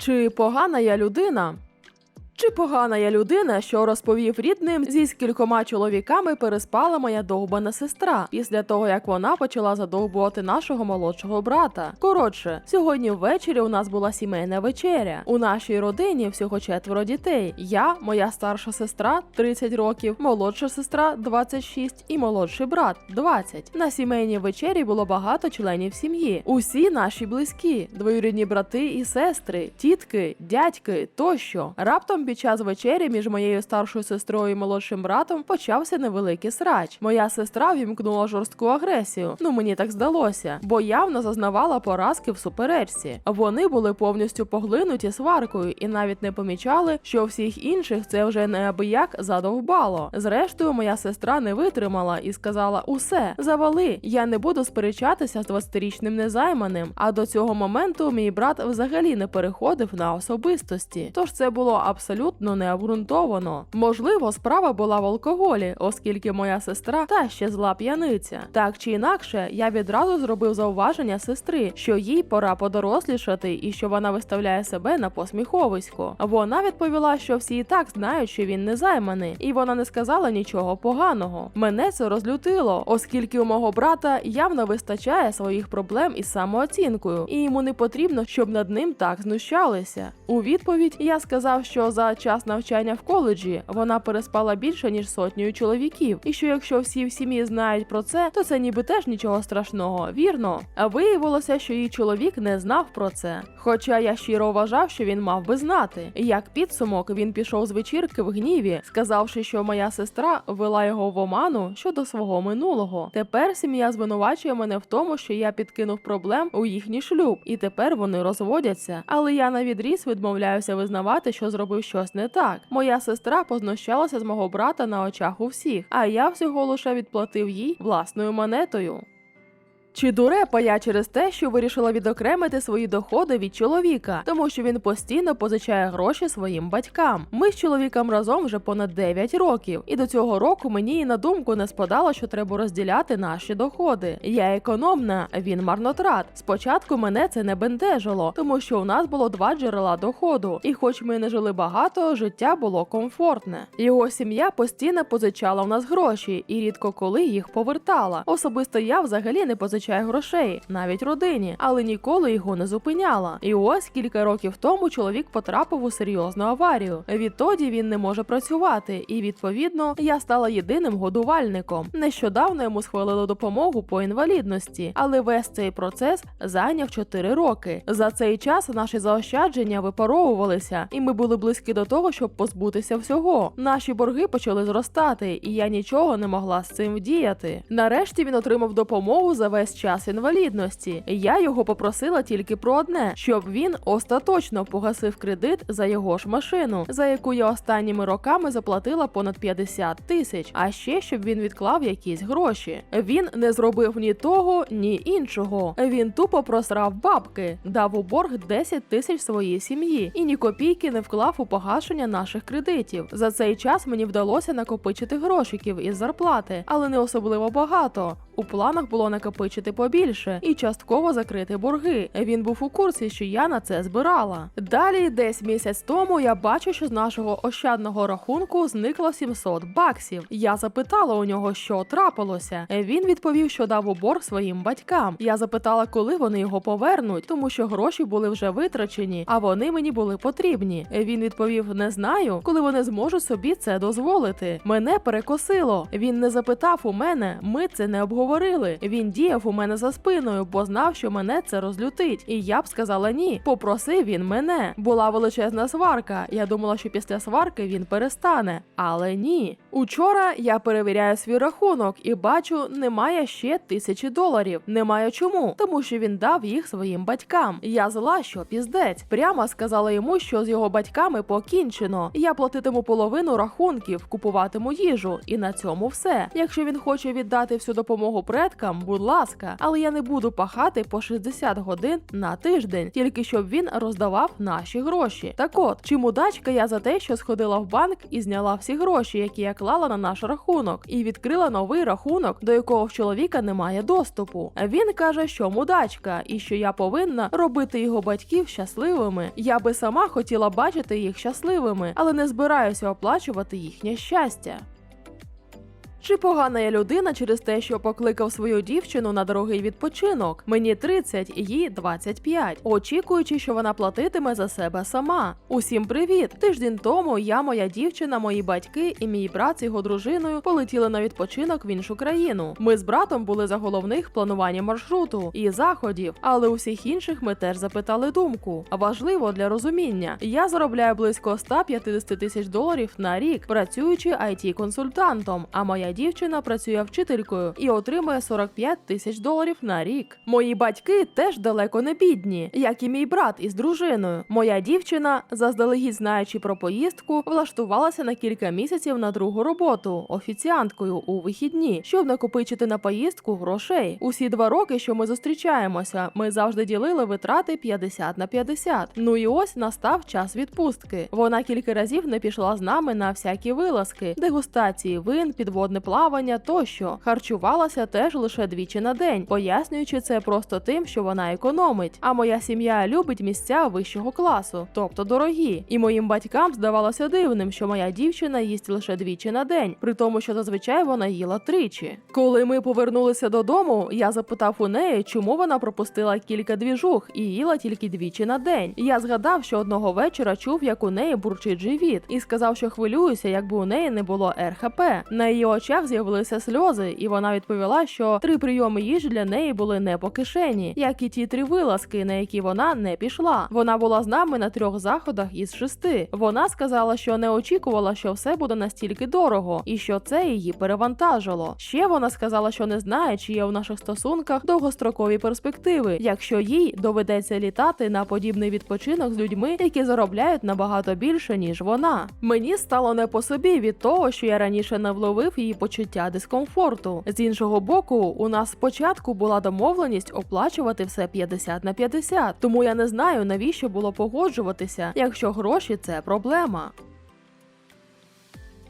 Чи погана я людина? Чи погана я людина, що розповів рідним, зі скількома чоловіками переспала моя довбана сестра після того, як вона почала задовбувати нашого молодшого брата? Коротше, сьогодні ввечері у нас була сімейна вечеря. У нашій родині всього четверо дітей. Я, моя старша сестра 30 років, молодша сестра 26 і молодший брат 20. На сімейній вечері було багато членів сім'ї. Усі наші близькі, двоюрідні брати і сестри, тітки, дядьки тощо. Раптом під час вечері між моєю старшою сестрою і молодшим братом почався невеликий срач. Моя сестра вімкнула жорстку агресію. Ну мені так здалося, бо явно зазнавала поразки в суперечці. Вони були повністю поглинуті сваркою і навіть не помічали, що всіх інших це вже неабияк задовбало. Зрештою, моя сестра не витримала і сказала: Усе, завали, я не буду сперечатися з 20-річним незайманим. А до цього моменту мій брат взагалі не переходив на особистості. Тож це було абсолютно необґрунтовано. Можливо, справа була в алкоголі, оскільки моя сестра та ще зла п'яниця. Так чи інакше, я відразу зробив зауваження сестри, що їй пора подорослішати і що вона виставляє себе на посміховисько. Вона відповіла, що всі і так знають, що він не займаний, і вона не сказала нічого поганого. Мене це розлютило, оскільки у мого брата явно вистачає своїх проблем із самооцінкою, і йому не потрібно, щоб над ним так знущалися. У відповідь я сказав, що за час навчання в коледжі вона переспала більше ніж сотнею чоловіків, і що якщо всі в сім'ї знають про це, то це ніби теж нічого страшного, вірно. А виявилося, що її чоловік не знав про це. Хоча я щиро вважав, що він мав би знати. Як підсумок, він пішов з вечірки в гніві, сказавши, що моя сестра вела його в оману щодо свого минулого. Тепер сім'я звинувачує мене в тому, що я підкинув проблем у їхній шлюб, і тепер вони розводяться. Але я на відріз відмовляюся визнавати, що зробив щось не так. Моя сестра познущалася з мого брата на очах у всіх, а я всього лише відплатив їй власною монетою. Чи дурепа я через те, що вирішила відокремити свої доходи від чоловіка, тому що він постійно позичає гроші своїм батькам. Ми з чоловіком разом вже понад 9 років, і до цього року мені і на думку не спадало, що треба розділяти наші доходи. Я економна, він марнотрат. Спочатку мене це не бентежило, тому що у нас було два джерела доходу, і хоч ми не жили багато, життя було комфортне. Його сім'я постійно позичала в нас гроші і рідко коли їх повертала. Особисто я взагалі не позичаю грошей, навіть родині, але ніколи його не зупиняла. І ось кілька років тому чоловік потрапив у серйозну аварію. Відтоді він не може працювати, і відповідно я стала єдиним годувальником. Нещодавно йому схвалили допомогу по інвалідності, але весь цей процес зайняв 4 роки. За цей час наші заощадження випаровувалися, і ми були близькі до того, щоб позбутися всього. Наші борги почали зростати, і я нічого не могла з цим вдіяти. Нарешті він отримав допомогу за весь час інвалідності. Я його попросила тільки про одне, щоб він остаточно погасив кредит за його ж машину, за яку я останніми роками заплатила понад 50 тисяч. А ще щоб він відклав якісь гроші. Він не зробив ні того, ні іншого. Він тупо просрав бабки, дав у борг 10 тисяч своїй сім'ї і ні копійки не вклав у погашення наших кредитів. За цей час мені вдалося накопичити грошиків із зарплати, але не особливо багато. У планах було накопичити побільше і частково закрити борги. Він був у курсі, що я на це збирала. Далі, десь місяць тому, я бачу, що з нашого ощадного рахунку зникло 700 баксів. Я запитала у нього, що трапилося. Він відповів, що дав у борг своїм батькам. Я запитала, коли вони його повернуть, тому що гроші були вже витрачені, а вони мені були потрібні. Він відповів: не знаю, коли вони зможуть собі це дозволити. Мене перекосило. Він не запитав у мене, ми це не обговорили. Він діяв у мене за спиною, бо знав, що мене це розлютить. І я б сказала ні. Попросив він мене. Була величезна сварка. Я думала, що після сварки він перестане, але ні. Учора я перевіряю свій рахунок і бачу, немає ще тисячі доларів. Немає чому, тому що він дав їх своїм батькам. Я зла, що піздець. Прямо сказала йому, що з його батьками покінчено. Я платитиму половину рахунків, купуватиму їжу, і на цьому все. Якщо він хоче віддати всю допомогу предкам, будь ласка, але я не буду пахати по 60 годин на тиждень, тільки щоб він роздавав наші гроші. Так от, чи мудачка я за те, що сходила в банк і зняла всі гроші, які я переклала на наш рахунок і відкрила новий рахунок, до якого в чоловіка немає доступу. Він каже, що мудачка, і що я повинна робити його батьків щасливими. Я би сама хотіла бачити їх щасливими, але не збираюся оплачувати їхнє щастя. Чи погана я людина через те, що покликав свою дівчину на дорогий відпочинок? Мені 30, їй 25, очікуючи, що вона платитиме за себе сама. Усім привіт! Тиждень тому я, моя дівчина, мої батьки і мій брат з його дружиною полетіли на відпочинок в іншу країну. Ми з братом були за головних планування маршруту і заходів, але усіх інших ми теж запитали думку. Важливо для розуміння. Я заробляю близько 150 тисяч доларів на рік, працюючи it консультантом а моя дівчина працює вчителькою і отримує 45 тисяч доларів на рік. Мої батьки теж далеко не бідні, як і мій брат із дружиною. Моя дівчина, заздалегідь знаючи про поїздку, влаштувалася на кілька місяців на другу роботу офіціанткою у вихідні, щоб накопичити на поїздку грошей. Усі два роки, що ми зустрічаємося, ми завжди ділили витрати 50 на 50. Ну і ось настав час відпустки. Вона кілька разів не пішла з нами на всякі вилазки, дегустації вин, підводне плавання тощо. Харчувалася теж лише двічі на день, пояснюючи це просто тим, що вона економить. А моя сім'я любить місця вищого класу, тобто дорогі. І моїм батькам здавалося дивним, що моя дівчина їсть лише двічі на день, при тому, що зазвичай вона їла тричі. Коли ми повернулися додому, я запитав у неї, чому вона пропустила кілька двіжух і їла тільки двічі на день. Я згадав, що одного вечора чув, як у неї бурчить живіт, і сказав, що хвилююся, якби у неї не було РХП. На її очах з'явилися сльози, і вона відповіла, що три прийоми їжі для неї були не по кишені, як і ті три вилазки, на які вона не пішла. Вона була з нами на трьох заходах із шести. Вона сказала, що не очікувала, що все буде настільки дорого, і що це її перевантажило. Ще вона сказала, що не знає, чи є у наших стосунках довгострокові перспективи, якщо їй доведеться літати на подібний відпочинок з людьми, які заробляють набагато більше ніж вона. Мені стало не по собі від того, що я раніше не вловив її почуття дискомфорту. З іншого боку, у нас спочатку була домовленість оплачувати все 50 на 50, тому я не знаю, навіщо було погоджуватися, якщо гроші це проблема.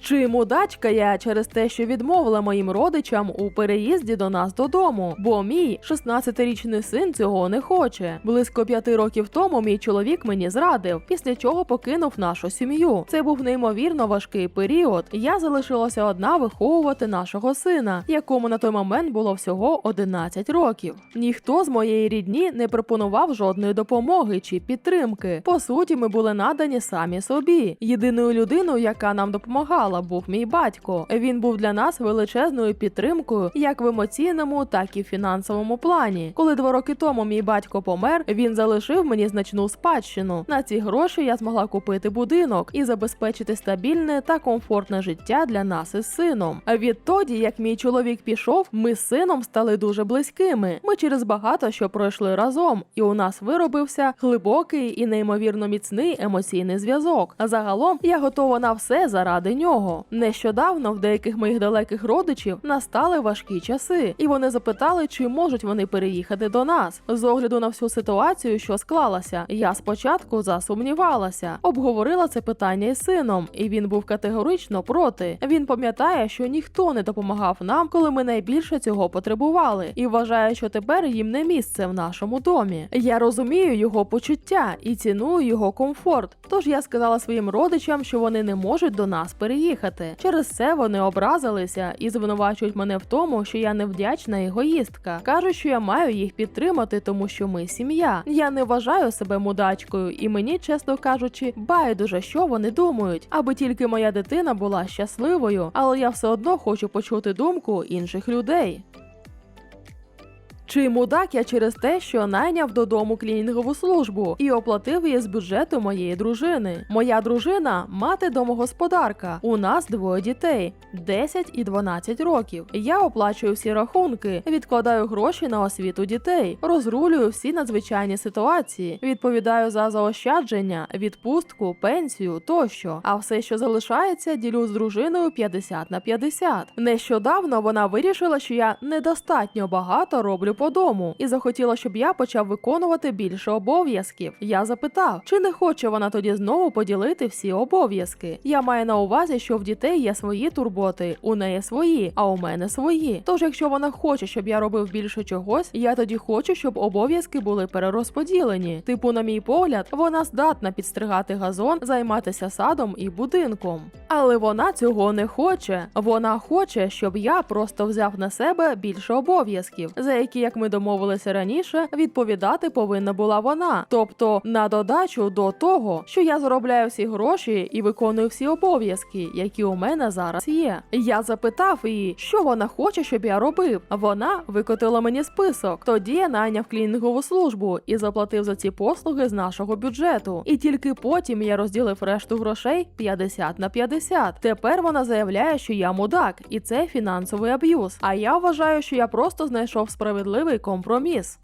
Чи мудачка я через те, що відмовила моїм родичам у переїзді до нас додому, бо мій 16-річний син цього не хоче. Близько п'яти років тому мій чоловік мені зрадив, після чого покинув нашу сім'ю. Це був неймовірно важкий період. Я залишилася одна виховувати нашого сина, якому на той момент було всього 11 років. Ніхто з моєї рідні не пропонував жодної допомоги чи підтримки. По суті, ми були надані самі собі. Єдиною людиною, яка нам допомагала був мій батько. Він був для нас величезною підтримкою, як в емоційному, так і в фінансовому плані. Коли два роки тому мій батько помер, він залишив мені значну спадщину. На ці гроші я змогла купити будинок і забезпечити стабільне та комфортне життя для нас із сином. Відтоді, як мій чоловік пішов, ми з сином стали дуже близькими. Ми через багато що пройшли разом, і у нас виробився глибокий і неймовірно міцний емоційний зв'язок. Загалом я готова на все заради нього. Нещодавно в деяких моїх далеких родичів настали важкі часи, і вони запитали, чи можуть вони переїхати до нас. З огляду на всю ситуацію, що склалася, я спочатку засумнівалася, обговорила це питання із сином, і він був категорично проти. Він пам'ятає, що ніхто не допомагав нам, коли ми найбільше цього потребували, і вважає, що тепер їм не місце в нашому домі. Я розумію його почуття і ціную його комфорт. Тож я сказала своїм родичам, що вони не можуть до нас переїхати. Через це вони образилися і звинувачують мене в тому, що я невдячна егоїстка. кажуть, що я маю їх підтримати, тому що ми сім'я. Я не вважаю себе мудачкою, і мені, чесно кажучи, байдуже, що вони думають, аби тільки моя дитина була щасливою, але я все одно хочу почути думку інших людей. Чи мудак я через те, що найняв додому клінінгову службу і оплатив її з бюджету моєї дружини? Моя дружина мати домогосподарка. У нас двоє дітей 10 і 12 років. Я оплачую всі рахунки, відкладаю гроші на освіту дітей, розрулюю всі надзвичайні ситуації, відповідаю за заощадження, відпустку, пенсію тощо. А все, що залишається, ділю з дружиною 50 на 50. Нещодавно вона вирішила, що я недостатньо багато роблю по дому і захотіла, щоб я почав виконувати більше обов'язків. Я запитав, чи не хоче вона тоді знову поділити всі обов'язки. Я маю на увазі, що в дітей є свої турботи, у неї свої, а у мене свої. Тож, якщо вона хоче, щоб я робив більше чогось, я тоді хочу, щоб обов'язки були перерозподілені. Типу, на мій погляд, вона здатна підстригати газон, займатися садом і будинком. Але вона цього не хоче. Вона хоче, щоб я просто взяв на себе більше обов'язків, за які, як ми домовилися раніше, відповідати повинна була вона. Тобто на додачу до того, що я заробляю всі гроші і виконую всі обов'язки, які у мене зараз є. Я запитав її, що вона хоче, щоб я робив. Вона викотила мені список. Тоді я найняв клінінгову службу і заплатив за ці послуги з нашого бюджету. І тільки потім я розділив решту грошей 50 на 50. Тепер вона заявляє, що я мудак, і це фінансовий аб'юз. А я вважаю, що я просто знайшов справедливий компроміс.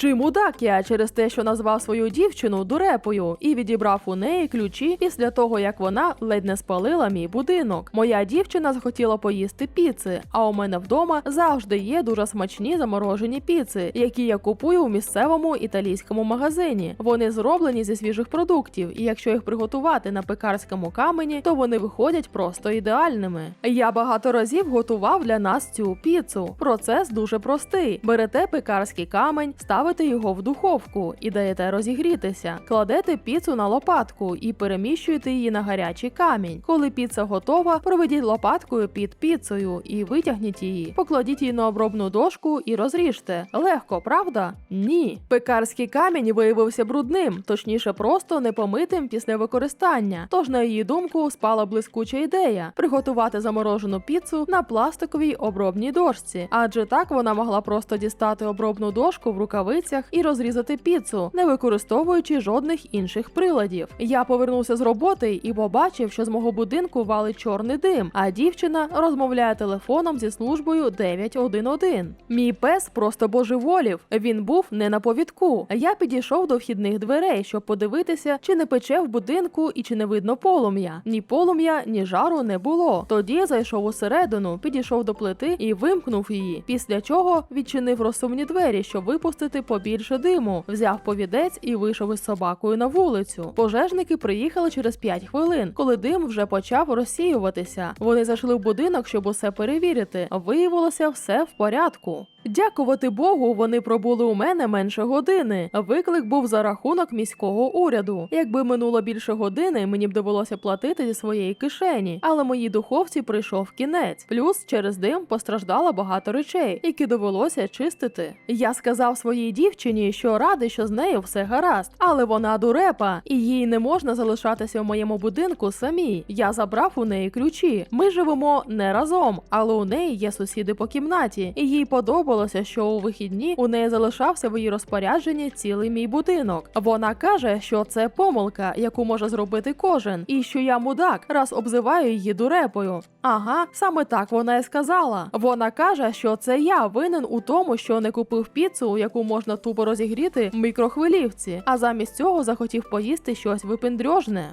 Чи мудак я через те, що назвав свою дівчину дурепою і відібрав у неї ключі після того, як вона ледь не спалила мій будинок. Моя дівчина захотіла поїсти піци, а у мене вдома завжди є дуже смачні заморожені піци, які я купую у місцевому італійському магазині. Вони зроблені зі свіжих продуктів, і якщо їх приготувати на пекарському камені, то вони виходять просто ідеальними. Я багато разів готував для нас цю піцу. Процес дуже простий: берете пекарський камень, ставите його в духовку і даєте розігрітися. Кладете піцу на лопатку і переміщуєте її на гарячий камінь. Коли піца готова, проведіть лопаткою під піцею і витягніть її. Покладіть її на обробну дошку і розріжте. Легко, правда? Ні. Пекарський камінь виявився брудним, точніше, просто непомитим після використання. Тож, на її думку, спала блискуча ідея приготувати заморожену піцу на пластиковій обробній дошці, адже так вона могла просто дістати обробну дошку в рукавицях і розрізати піцу, не використовуючи жодних інших приладів. Я повернувся з роботи і побачив, що з мого будинку валить чорний дим, а дівчина розмовляє телефоном зі службою 911. Мій пес просто божеволів. Він був не на повідку. Я підійшов до вхідних дверей, щоб подивитися, чи не пече в будинку і чи не видно полум'я. Ні полум'я, ні жару не було. Тоді зайшов усередину, підійшов до плити і вимкнув її. Після чого відчинив розсувні двері, щоб випустити побільше диму, взяв повідець і вийшов із собакою на вулицю. Пожежники приїхали через 5 хвилин, коли дим вже почав розсіюватися. Вони зайшли в будинок, щоб усе перевірити. Виявилося, все в порядку. Дякувати Богу, вони пробули у мене менше години. Виклик був за рахунок міського уряду. Якби минуло більше години, мені б довелося платити зі своєї кишені, але моїй духовці прийшов кінець. Плюс через дим постраждало багато речей, які довелося чистити. Я сказав своїй дівчині, що радий, що з нею все гаразд, але вона дурепа, і їй не можна залишатися в моєму будинку самій. Я забрав у неї ключі. Ми живемо не разом, але у неї є сусіди по кімнаті, і їй подобалося, що у вихідні у неї залишався в її розпорядженні цілий мій будинок. Вона каже, що це помилка, яку може зробити кожен, і що я мудак, раз обзиваю її дурепою. Ага, саме так вона і сказала. Вона каже, що це я винен у тому, що не купив піцу, яку можна тупо розігріти в мікрохвилівці, а замість цього захотів поїсти щось випендрьожне.